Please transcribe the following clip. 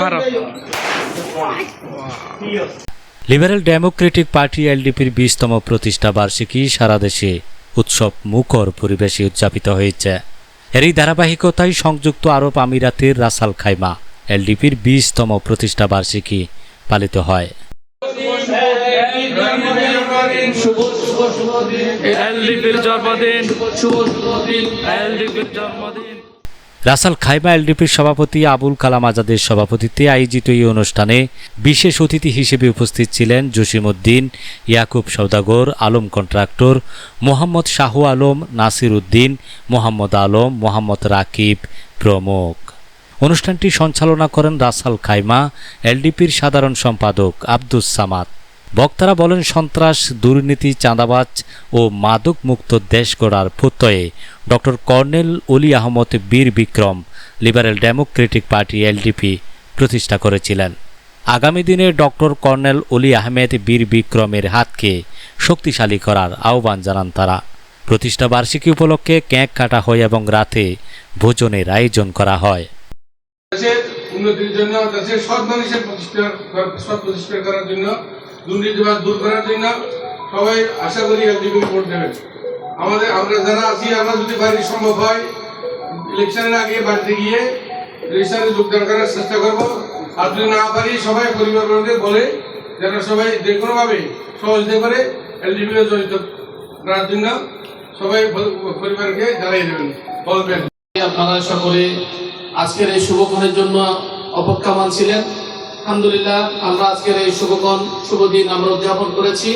মারো। Liberal democratic party এলডিপির বিশতম প্রতিষ্ঠা বার্ষিকী সারা দেশে উৎসব মুখর পরিবেশে উদযাপিত হয়েছে। এরই ধারাবাহিকতায় সংযুক্ত আরব আমিরাতের রাসাল খাইমা এলডিপির বিশতম প্রতিষ্ঠা বার্ষিকী পালিত হয়। এলডিপির জন্মদিন। এলডিপির জন্মদিন। রাসাল খাইমা এলডিপির সভাপতি আবুল কালাম আজাদের সভাপতিত্বে আয়োজিত এই অনুষ্ঠানে বিশেষ অতিথি হিসেবে উপস্থিত ছিলেন জসিমউদ্দিন, ইয়াকুব সৌদাগর আলম কন্ট্রাক্টর, মোহাম্মদ শাহু আলম, নাসির উদ্দিন, মোহাম্মদ আলম, মোহাম্মদ রাকিব প্রমুখ। অনুষ্ঠানটি সঞ্চালনা করেন রাসাল খাইমা, এলডিপির সাধারণ সম্পাদক আব্দুস সামাদ। বক্তারা বলেন, সন্ত্রাস, দুর্নীতি, চাঁদাবাজ ও মাদক মুক্ত দেশ গড়ার প্রত্যয়ে doctor colonel Oli Ahmad Bir Bikram, liberal democratic party LDP প্রতিষ্ঠা করেছিলেন। আগামী দিনে ডক্টর কর্নেল অলি আহমেদ বীর বিক্রমের হাতকে শক্তিশালী করার আহ্বান জানান তারা। প্রতিষ্ঠা বার্ষিকী উপলক্ষে ক্যাঁক কাটা হয় এবং রাতে ভোজনের আয়োজন করা হয়। উন্নতির জন্য, দেশের সৎ মানুষের প্রতিষ্ঠা সৎ প্রতিষ্ঠা করার জন্য দুর্নীতিবাদ দূর করার জন্য সবাই আশা করি এলডিপি ভোট দেবেন আমাদের আমরা যারা আছি, আমরা যদি বাড়ি সম্ভব হয় ইলেকশনের আগে বাড়িতে গিয়ে ইলেকশনে যোগদান করার চেষ্টা করব। আর যদি না পারি, সবাই পরিবারকে বলে যেন সবাই যে কোনোভাবে সহযোগিতা করে এলডিপি জড়িত করার জন্য সবাই পরিবারকে জানিয়ে দেবেন। বলবেন। আপনারা সকলে আজকের এই শুভক্ষণের জন্য অপেক্ষামান ছিলেন। আলহামদুলিল্লাহ আমরা আজকের এই শুভক্ষণ শুভ দিন আমরা উদযাপন করেছি।